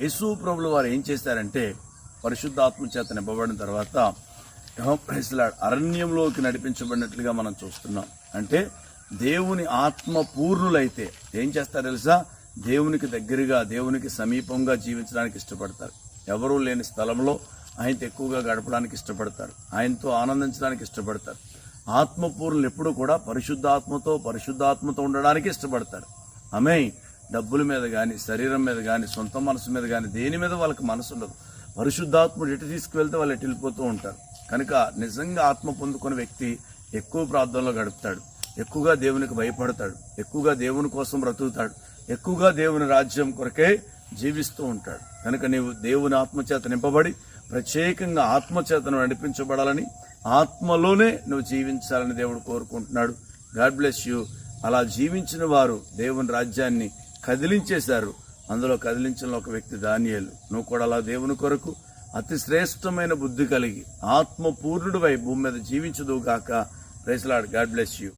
యేసు ప్రభులు వారు ఏం చేశారంటే పరిశుద్ధాత్మ చేత నింపబడిన తర్వాత యెహోవాహ్ అరణ్యంలోకి నడిపించబడినట్లుగా మనం చూస్తున్నాం. అంటే దేవుని ఆత్మ పూర్ణులైతే ఏం చేస్తారు తెలుసా? దేవునికి దగ్గరగా దేవునికి సమీపంగా జీవించడానికి ఇష్టపడతారు. ఎవరూ లేని స్థలంలో ఆయనతో ఎక్కువగా గడపడానికి ఇష్టపడతారు. ఆయనతో ఆనందించడానికి ఇష్టపడతారు. ఆత్మపూర్ణులు ఎప్పుడూ కూడా పరిశుద్ధాత్మతో పరిశుద్ధాత్మతో ఉండడానికి ఇష్టపడతారు. ఆమె డబ్బుల మీద కానీ శరీరం మీద కానీ సొంత మనసు మీద కానీ దేని మీద వాళ్ళకి మనసు ఉండదు. పరిశుద్ధాత్ముడు ఎటు తీసుకువెళ్తే వాళ్ళు ఎటు వెళ్ళిపోతూ ఉంటారు. కనుక నిజంగా ఆత్మ పొందుకున్న వ్యక్తి ఎక్కువ ప్రార్థనలో గడుపుతాడు. ఎక్కువగా దేవునికి భయపడతాడు. ఎక్కువగా దేవుని కోసం బ్రతుకుతాడు. ఎక్కువగా దేవుని రాజ్యం కొరకే జీవిస్తూ ఉంటాడు. కనుక నీవు దేవుని ఆత్మచేత నింపబడి ప్రత్యేకంగా ఆత్మచేతను నడిపించబడాలని ఆత్మలోనే నువ్వు జీవించాలని దేవుడు కోరుకుంటున్నాడు. God bless you. అలా జీవించిన వారు దేవుని రాజ్యాన్ని కదిలించేశారు. అందులో కదిలించిన ఒక వ్యక్తి దానియలు. నువ్వు కూడా అలా దేవుని కొరకు అతి శ్రేష్టమైన బుద్ధి కలిగి ఆత్మపూర్ణుడివై భూమి మీద జీవించదు గాక. Praise the Lord God bless you.